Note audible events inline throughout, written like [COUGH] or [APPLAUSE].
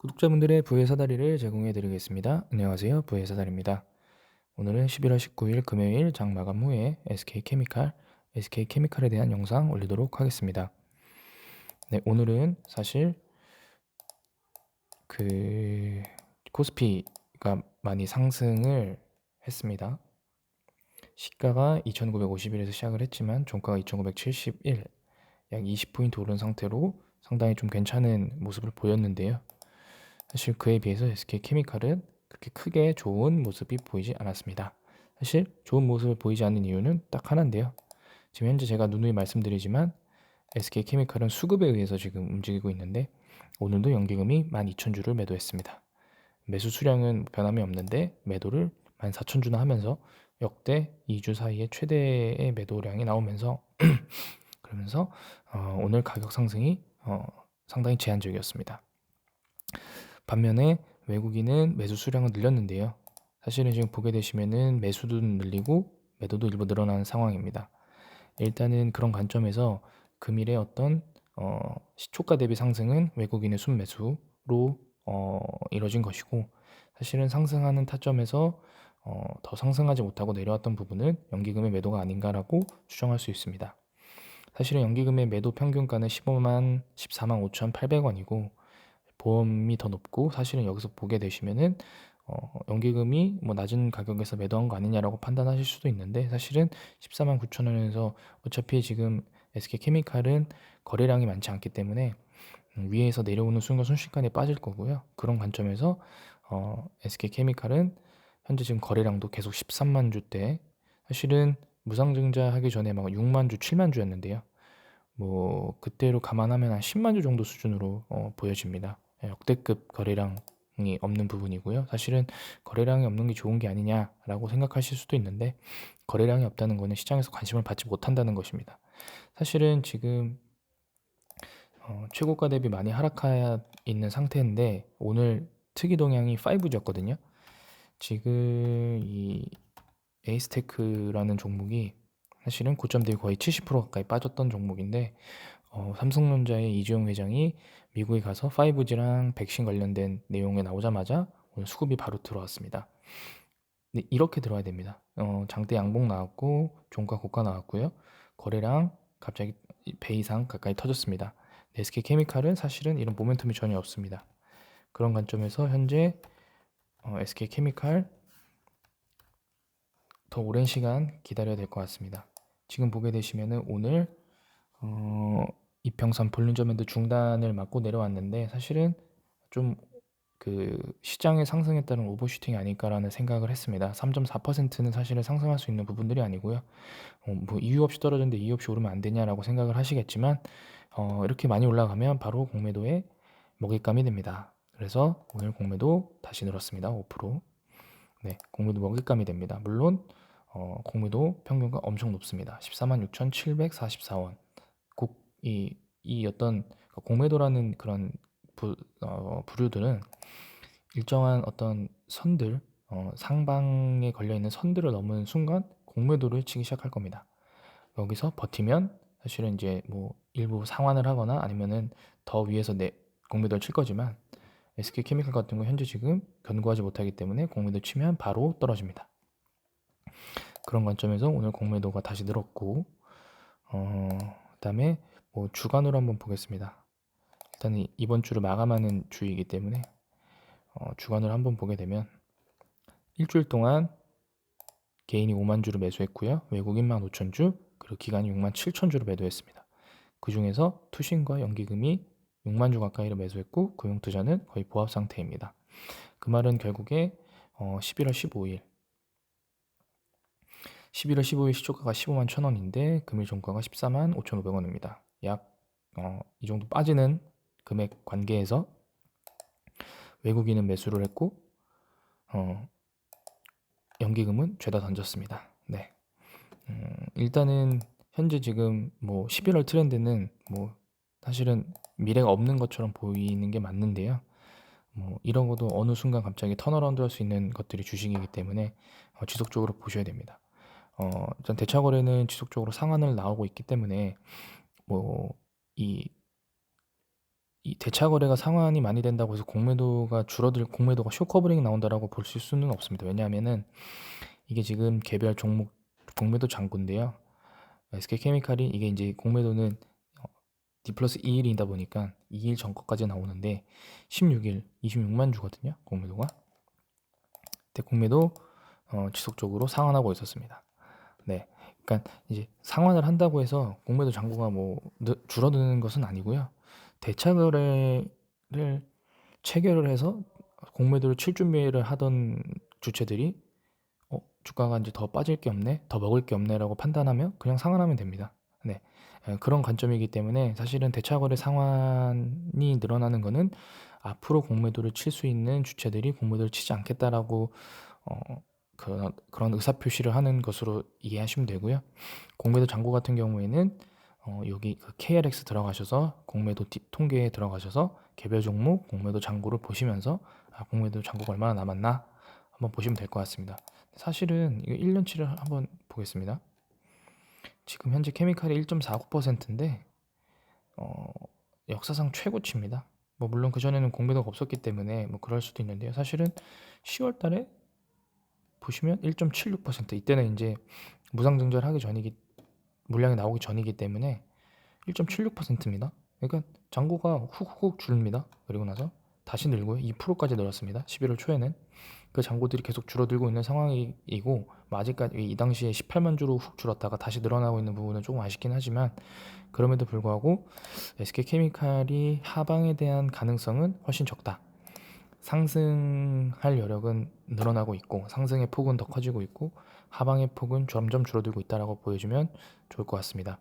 구독자분들의 부의 사다리를 제공해 드리겠습니다. 안녕하세요. 부의 사다리입니다. 오늘은 11월 19일 금요일 장 마감 후에 SK케미칼, SK케미칼에 대한 영상 올리도록 하겠습니다. 네, 오늘은 사실 그 코스피가 많이 상승을 했습니다. 시가가 2,951에서 시작을 했지만 종가가 2,971, 약 20포인트 오른 상태로 상당히 좀 괜찮은 모습을 보였는데요. 사실 그에 비해서 SK케미칼은 그렇게 크게 좋은 모습이 보이지 않았습니다. 사실 좋은 모습을 보이지 않는 이유는 딱 하나인데요. 지금 현재 제가 누누이 말씀드리지만 SK케미칼은 수급에 의해서 지금 움직이고 있는데 오늘도 연기금이 12,000주를 매도했습니다. 매수 수량은 변함이 없는데 매도를 14,000주나 하면서 역대 2주 사이에 최대의 매도량이 나오면서 [CLEARS THROAT] 그러면서 어, 오늘 가격 상승이 어, 상당히 제한적이었습니다. 반면에 외국인은 매수 수량을 늘렸는데요. 사실은 지금 보게 되시면은 매수도 늘리고 매도도 일부 늘어나는 상황입니다. 일단은 그런 관점에서 금일의 어떤 어, 시초가 대비 상승은 외국인의 순매수로 어, 이뤄진 것이고 사실은 상승하는 타점에서 어, 더 상승하지 못하고 내려왔던 부분은 연기금의 매도가 아닌가라고 추정할 수 있습니다. 사실은 연기금의 매도 평균가는 15만 14만 5,800원이고 보험이 더 높고 사실은 여기서 보게 되시면은 어, 연기금이 뭐 낮은 가격에서 매도한 거 아니냐라고 판단하실 수도 있는데 사실은 14만 9천 원에서 어차피 지금 SK케미칼은 거래량이 많지 않기 때문에 음, 위에서 내려오는 순간 순식간에 빠질 거고요. 그런 관점에서 어, SK케미칼은 현재 지금 거래량도 계속 13만 주대 사실은 무상증자 하기 전에 막 6만 주, 7만 주였는데요. 뭐 그때로 감안하면 한 10만 주 정도 수준으로 어, 보여집니다. 예, 역대급 거래량이 없는 부분이고요. 사실은 거래량이 없는 게 좋은 게 아니냐라고 생각하실 수도 있는데 거래량이 없다는 것은 시장에서 관심을 받지 못한다는 것입니다. 사실은 지금 어, 최고가 대비 많이 하락하 있는 상태인데 오늘 특이 동향이 5G였거든요. 지금 이 에이스테크라는 종목이 사실은 고점 대비 거의 70% 가까이 빠졌던 종목인데 어, 삼성전자의 이주영 회장이 미국에 가서 5G랑 백신 관련된 내용에 나오자마자 오늘 수급이 바로 들어왔습니다. 네, 이렇게 들어야 됩니다. 어, 장대 양봉 나왔고 종가 고가 나왔고요. 거래량 갑자기 배 이상 가까이 터졌습니다. SK 케미칼은 사실은 이런 모멘텀이 전혀 없습니다. 그런 관점에서 현재 어, SK 케미칼 더 오랜 시간 기다려야 될 것 같습니다. 지금 보게 되시면은 오늘 어, 이평선 볼륨점에도 중단을 맞고 내려왔는데 사실은 좀 그 시장의 상승에 따른 오버슈팅이 아닐까라는 생각을 했습니다. 3.4%는 사실은 상승할 수 있는 부분들이 아니고요. 어, 뭐 이유 없이 떨어졌는데 이유 없이 오르면 안 되냐라고 생각을 하시겠지만 어, 이렇게 많이 올라가면 바로 공매도에 먹잇감이 됩니다. 그래서 오늘 공매도 다시 늘었습니다. 5%. 네, 공매도 먹잇감이 됩니다. 물론 어, 공매도 평균가 엄청 높습니다. 14만 6,744원. 이, 이 어떤 공매도라는 그런 부, 어, 부류들은 일정한 어떤 선들, 어, 상방에 걸려있는 선들을 넘은 순간 공매도를 치기 시작할 겁니다. 여기서 버티면 사실은 이제 뭐 일부 상환을 하거나 아니면은 더 위에서 내 공매도를 칠 거지만 SK케미칼 같은 거 현재 지금 견고하지 못하기 때문에 공매도 치면 바로 떨어집니다. 그런 관점에서 오늘 공매도가 다시 늘었고 어, 그다음에 뭐 주간으로 한번 보겠습니다. 일단은 이번 주를 마감하는 주이기 때문에 어, 주간으로 한번 보게 되면 일주일 동안 개인이 5만 주를 매수했고요. 외국인만 5천 주, 그리고 기관이 6만 7천 주를 매도했습니다. 그 중에서 투신과 연기금이 6만 주 가까이를 매수했고 금융투자는 거의 보합 상태입니다. 그 말은 결국에 어, 11월 15일 11월 15일 시초가가 15만 1천원인데 금일 종가가 14만 5,500원입니다. 약 어, 이 정도 빠지는 금액 관계에서 외국인은 매수를 했고 어, 연기금은 죄다 던졌습니다. 네. 음, 일단은 현재 지금 뭐 11월 트렌드는 뭐 사실은 미래가 없는 것처럼 보이는 게 맞는데요. 뭐 이런 것도 어느 순간 갑자기 턴어라운드 할 수 있는 것들이 주식이기 때문에 어, 지속적으로 보셔야 됩니다. 어, 일단 대차 거래는 지속적으로 상한을 나오고 있기 때문에 뭐이 이 대차 거래가 상환이 많이 된다고 해서 공매도가 줄어들 공매도가 쇼커버링이 나온다라고 볼 수는 없습니다. 왜냐하면은 이게 지금 개별 종목 공매도 장고인데요. SK케미칼이 이게 이제 공매도는 어, D 플러스 2일이다 보니까 2일 전거까지 나오는데 16일 26만 주거든요. 공매도가. 근데 공매도 어, 지속적으로 상환하고 있었습니다. 네. 그러니까 이제 상환을 한다고 해서 공매도 잔고가 뭐 느- 줄어드는 것은 아니고요. 대차 거래를 체결을 해서 공매도를 칠 준비를 하던 주체들이 어, 주가가 이제 더 빠질 게 없네, 더 먹을 게 없네라고 판단하면 그냥 상환하면 됩니다. 네. 에, 그런 관점이기 때문에 사실은 대차 거래 상환이 늘어나는 거는 앞으로 공매도를 칠 수 있는 주체들이 공매도를 치지 않겠다라고 어, 그런, 그런 의사 표시를 하는 것으로 이해하시면 되고요. 공매도 잔고 같은 경우에는 어, 여기 그 KRX 들어가셔서 공매도 디- 통계에 들어가셔서 개별 종목 공매도 잔고를 보시면서 아, 공매도 잔고가 얼마나 남았나 한번 보시면 될 것 같습니다. 사실은 이거 1년치를 한번 보겠습니다. 지금 현재 케미칼이 1.49%인데 어, 역사상 최고치입니다. 뭐 물론 그 전에는 공매도가 없었기 때문에 뭐 그럴 수도 있는데요. 사실은 10월 달에 보시면 1.76% 이때는 이제 무상증자를 하기 전이기 물량이 나오기 전이기 때문에 1.76%입니다. 그러니까 잔고가 훅훅 줄입니다. 그리고 나서 다시 늘고요. 2%까지 늘었습니다. 11월 초에는 그 잔고들이 계속 줄어들고 있는 상황이고 뭐 아직까지 이 당시에 18만 주로 훅 줄었다가 다시 늘어나고 있는 부분은 조금 아쉽긴 하지만 그럼에도 불구하고 SK케미칼이 하방에 대한 가능성은 훨씬 적다. 상승할 여력은 늘어나고 있고 상승의 폭은 더 커지고 있고 하방의 폭은 점점 줄어들고 있다라고 보여주면 좋을 것 같습니다.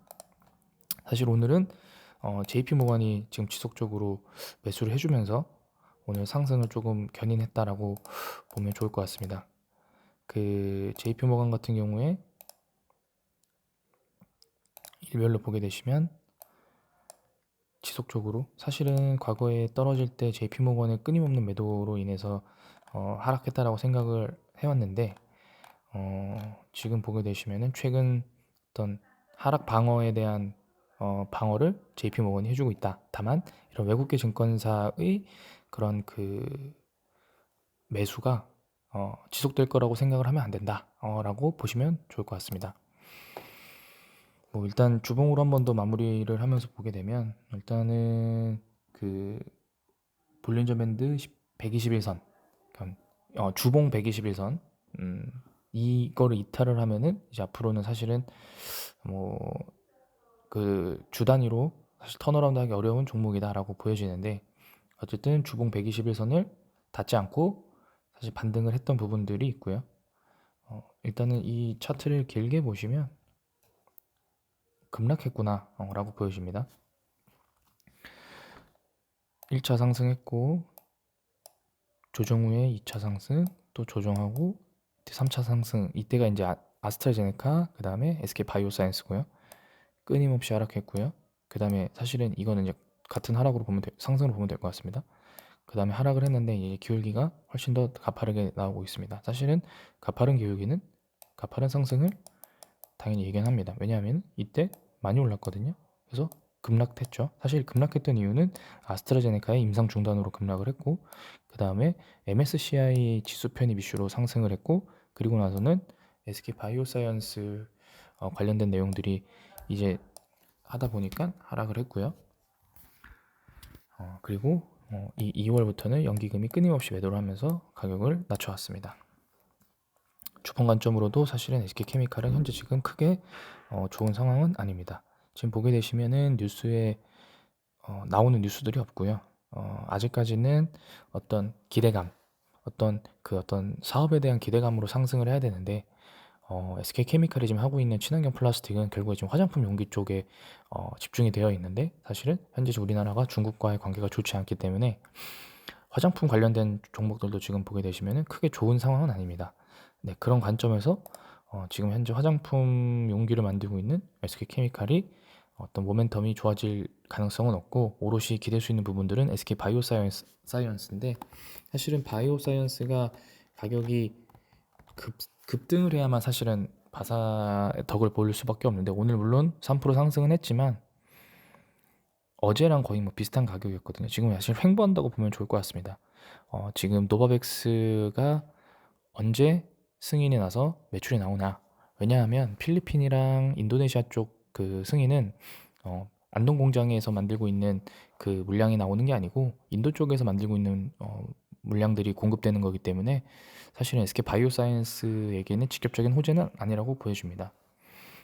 사실 오늘은 어, JP 모건이 지금 지속적으로 매수를 해주면서 오늘 상승을 조금 견인했다라고 보면 좋을 것 같습니다. 그 JP 모건 같은 경우에 일별로 보게 되시면 지속적으로 사실은 과거에 떨어질 때 JP 모건의 끊임없는 매도로 인해서 어, 하락했다라고 생각을 해 왔는데 어, 지금 보게 되시면은 최근 어떤 하락 방어에 대한 어, 방어를 JP 모건이 해 주고 있다. 다만 이런 외국계 증권사의 그런 그 매수가 어, 지속될 거라고 생각을 하면 안 된다라고 보시면 좋을 것 같습니다. 뭐 일단 주봉으로 한 번 더 마무리를 하면서 보게 되면 일단은 그 볼린저 밴드 121선 어, 주봉 121선 음, 이거를 이탈을 하면은 이제 앞으로는 사실은 뭐 그 주 단위로 사실 턴어라운드 하기 어려운 종목이다라고 보여지는데 어쨌든 주봉 121선을 닿지 않고 사실 반등을 했던 부분들이 있고요. 어, 일단은 이 차트를 길게 보시면 급락했구나 어, 라고 보여집니다. 1차 상승했고 조정 후에 2차 상승 또 조정하고 3차 상승 이때가 이제 아, 아스트라제네카 그 다음에 SK 바이오사이언스고요. 끊임없이 하락했고요. 그 다음에 사실은 이거는 이제 같은 하락으로 보면 돼, 상승으로 보면 될 것 같습니다. 그 다음에 하락을 했는데 이제 기울기가 훨씬 더 가파르게 나오고 있습니다. 사실은 가파른 기울기는 가파른 상승을 당연히 예견합니다. 왜냐하면 이때 많이 올랐거든요. 그래서 급락했죠. 사실 급락했던 이유는 아스트라제네카의 임상 중단으로 급락을 했고 그 다음에 MSCI 지수 편입 이슈로 상승을 했고 그리고 나서는 SK 바이오사이언스 어, 관련된 내용들이 이제 하다 보니까 하락을 했고요. 어, 그리고 어, 이 2월부터는 연기금이 끊임없이 매도를 하면서 가격을 낮춰왔습니다. 주봉 관점으로도 사실은 SK케미칼은 현재 지금 크게 어, 좋은 상황은 아닙니다. 지금 보게 되시면은 뉴스에 어, 나오는 뉴스들이 없고요. 어, 아직까지는 어떤 기대감, 어떤 그 어떤 사업에 대한 기대감으로 상승을 해야 되는데 어, SK케미칼이 지금 하고 있는 친환경 플라스틱은 결국에 지금 화장품 용기 쪽에 어, 집중이 되어 있는데 사실은 현재 우리나라가 중국과의 관계가 좋지 않기 때문에 화장품 관련된 종목들도 지금 보게 되시면은 크게 좋은 상황은 아닙니다. 네, 그런 관점에서 어, 지금 현재 화장품 용기를 만들고 있는 SK케미칼이 어떤 모멘텀이 좋아질 가능성은 없고 오롯이 기댈 수 있는 부분들은 SK 바이오 사이언스 사이언스인데 사실은 바이오 사이언스가 가격이 급, 급등을 해야만 사실은 바사의 덕을 보일 수밖에 없는데 오늘 물론 3% 상승은 했지만 어제랑 거의 뭐 비슷한 가격이었거든요. 지금 사실 횡보한다고 보면 좋을 것 같습니다. 어, 지금 노바백스가 언제 승인이 나서 매출이 나오나? 왜냐하면 필리핀이랑 인도네시아 쪽 그 승인은 어, 안동 공장에서 만들고 있는 그 물량이 나오는 게 아니고 인도 쪽에서 만들고 있는 어, 물량들이 공급되는 거기 때문에 사실은 SK 바이오사이언스에게는 직접적인 호재는 아니라고 보여집니다.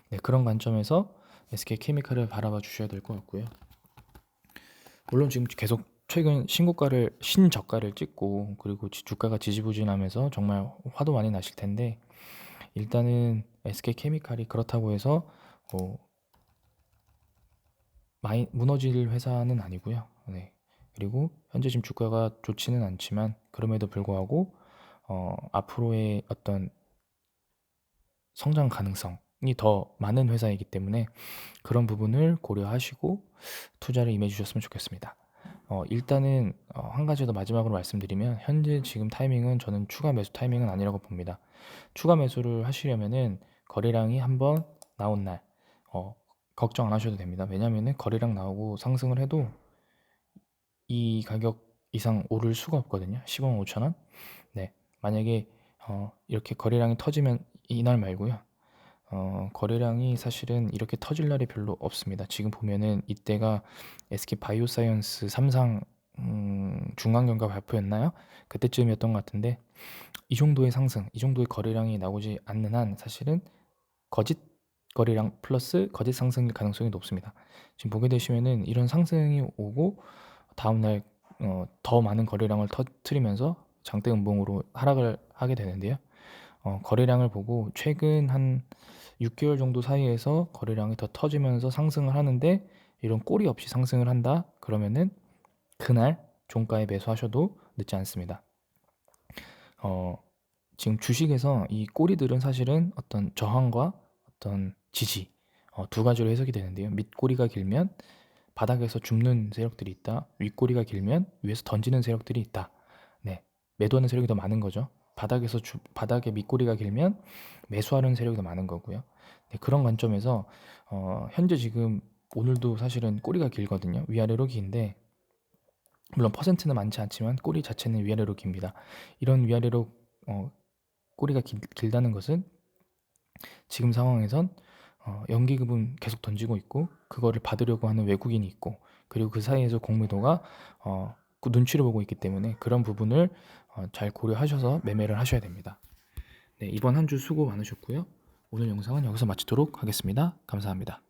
네, 그런 관점에서 SK 케미칼을 바라봐 주셔야 될 것 같고요. 물론 지금 계속 최근 신고가를 신저가를 찍고 그리고 지- 주가가 지지부진하면서 정말 화도 많이 나실 텐데 일단은 SK 케미칼이 그렇다고 해서 뭐 많이 무너질 회사는 아니고요. 네. 그리고 현재 지금 주가가 좋지는 않지만 그럼에도 불구하고 어, 앞으로의 어떤 성장 가능성이 더 많은 회사이기 때문에 그런 부분을 고려하시고 투자를 임해 주셨으면 좋겠습니다. 어, 일단은 어, 한 가지 더 마지막으로 말씀드리면 현재 지금 타이밍은 저는 추가 매수 타이밍은 아니라고 봅니다. 추가 매수를 하시려면은 거래량이 한번 나온 날 어, 걱정 안 하셔도 됩니다. 왜냐면은 거래량 나오고 상승을 해도 이 가격 이상 오를 수가 없거든요. 15만 5천 원. 네. 만약에 어, 이렇게 거래량이 터지면 이날 말고요. 어, 거래량이 사실은 이렇게 터질 날이 별로 없습니다. 지금 보면은 이때가 SK 바이오사이언스 삼상 음, 중간경과 발표였나요? 그때쯤이었던 것 같은데 이 정도의 상승, 이 정도의 거래량이 나오지 않는 한 사실은 거짓 거래량 플러스 거짓 상승일 가능성이 높습니다. 지금 보게 되시면은 이런 상승이 오고 다음 날 어, 더 많은 거래량을 터트리면서 장대 음봉으로 하락을 하게 되는데요. 어, 거래량을 보고 최근 한 6개월 정도 사이에서 거래량이 더 터지면서 상승을 하는데 이런 꼬리 없이 상승을 한다 그러면은 그날 종가에 매수하셔도 늦지 않습니다. 어, 지금 주식에서 이 꼬리들은 사실은 어떤 저항과 어떤 지지 어, 두 가지로 해석이 되는데요. 밑꼬리가 길면 바닥에서 줍는 세력들이 있다. 윗꼬리가 길면 위에서 던지는 세력들이 있다. 네, 매도하는 세력이 더 많은 거죠. 바닥에서 주, 바닥에 밑꼬리가 길면 매수하는 세력이 더 많은 거고요. 네, 그런 관점에서 어, 현재 지금 오늘도 사실은 꼬리가 길거든요. 위아래로 긴데 물론 퍼센트는 많지 않지만 꼬리 자체는 위아래로 깁니다. 이런 위아래로 어, 꼬리가 길, 길다는 것은 지금 상황에선 어, 연기금은 계속 던지고 있고 그거를 받으려고 하는 외국인이 있고 그리고 그 사이에서 공매도가 어, 그 눈치를 보고 있기 때문에 그런 부분을 어, 잘 고려하셔서 매매를 하셔야 됩니다. 네, 이번 한 주 수고 많으셨고요. 오늘 영상은 여기서 마치도록 하겠습니다. 감사합니다.